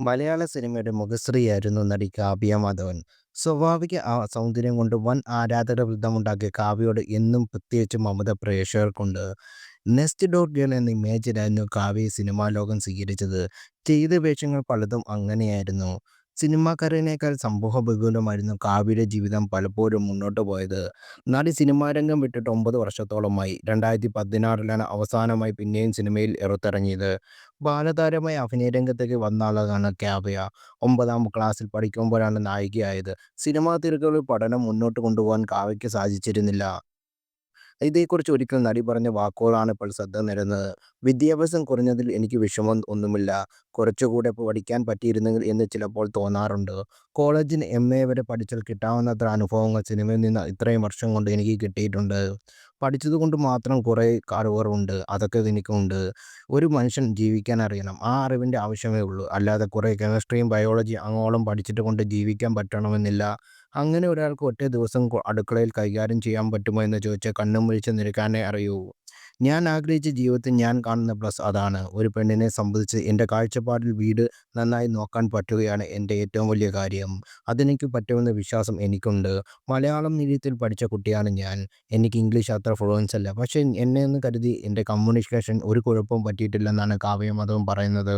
മലയാള സിനിമയുടെ മുഖശ്രീയായിരുന്നു നടി കാവ്യ മാധവൻ. സ്വാഭാവിക ആ സൗന്ദര്യം കൊണ്ട് വൻ ആരാധക വൃദ്ധമുണ്ടാക്കിയ കാവ്യയോട് എന്നും പ്രത്യേകിച്ച് മമത പ്രേക്ഷകർക്കുണ്ട്. നെസ്റ്റ് ഡോർ ഗേൾ എന്ന ഇമേജിലായിരുന്നു കാവ്യ സിനിമാ ലോകം സ്വീകരിച്ചത്. ചെയ്ത വേഷങ്ങൾ പലതും അങ്ങനെയായിരുന്നു. സിനിമാക്കാരിനേക്കാൾ സംഭവബഹുലമായിരുന്നു കാവ്യയുടെ ജീവിതം പലപ്പോഴും മുന്നോട്ട് പോയത്. നടി സിനിമാരംഗം വിട്ടിട്ട് ഒമ്പത് വർഷത്തോളമായി. രണ്ടായിരത്തി പതിനാറിലാണ് അവസാനമായി പിന്നെയും സിനിമയിൽ പുറത്തിറങ്ങിയത്. ബാലതാരമായി അഭിനയരംഗത്തേക്ക് വന്നയാളാണ് കാവ്യ. ഒമ്പതാം ക്ലാസ്സിൽ പഠിക്കുമ്പോഴാണ് നായികയായത്. സിനിമാ തിരക്കുകളിൽ പഠനം മുന്നോട്ട് കൊണ്ടുപോകാൻ കാവ്യയ്ക്ക് സാധിച്ചിരുന്നില്ല. ഇതേക്കുറിച്ച് ഒരിക്കൽ നടി പറഞ്ഞ വാക്കുകളാണ് ഇപ്പോൾ ശ്രദ്ധ നേടുന്നത്. "വിദ്യാഭ്യാസം കുറഞ്ഞതിൽ എനിക്ക് വിഷമം ഒന്നുമില്ല. കുറച്ചുകൂടെ പഠിക്കാൻ പറ്റിയിരുന്നെങ്കിൽ എന്ന് ചിലപ്പോൾ തോന്നാറുണ്ട്. കോളേജിൽ എ വരെ പഠിച്ചാൽ കിട്ടാവുന്നത്ര അനുഭവങ്ങൾ സിനിമയിൽ നിന്ന് ഇത്രയും വർഷം കൊണ്ട് എനിക്ക് കിട്ടിയിട്ടുണ്ട്. പഠിച്ചതുകൊണ്ട് മാത്രം കുറേ അറിവുകളുണ്ട്. അതൊക്കെ എനിക്കുണ്ട്. ഒരു മനുഷ്യൻ ജീവിക്കാൻ അറിയണം. ആ അറിവിന്റെ ആവശ്യമേ ഉള്ളൂ. അല്ലാതെ കുറേ കെമിസ്ട്രിയും ബയോളജിയും അങ്ങോളം പഠിച്ചിട്ട് കൊണ്ട് ജീവിക്കാൻ പറ്റണമെന്നില്ല. അങ്ങനെ ഒരാൾക്ക് ഒറ്റ ദിവസം അടുക്കളയിൽ കൈകാര്യം ചെയ്യാൻ പറ്റുമോ എന്ന് ചോദിച്ചാൽ കണ്ണും വിളിച്ച് നിൽക്കാനേ അറിയൂ. ഞാൻ ആഗ്രഹിച്ച ജീവിതത്തിൽ ഞാൻ കാണുന്ന പ്ലസ് അതാണ്. ഒരു പെണ്ണിനെ സംബന്ധിച്ച് എന്റെ കാഴ്ചപ്പാടിൽ വീട് നന്നായി നോക്കാൻ പറ്റുകയാണ് എന്റെ ഏറ്റവും വലിയ കാര്യം. അതെനിക്ക് പറ്റുമെന്ന വിശ്വാസം എനിക്കുണ്ട്. മലയാളം മീഡിയത്തിൽ പഠിച്ച കുട്ടിയാണ് ഞാൻ. എനിക്ക് ഇംഗ്ലീഷ് അത്ര ഫ്ലുവൻസ് അല്ല. പക്ഷേ എന്നെന്ന് കരുതി എന്റെ കമ്മ്യൂണിക്കേഷൻ ഒരു കുഴപ്പവും പറ്റിയിട്ടില്ലെന്നാണ് കാവ്യ മാധവൻ പറയുന്നത്.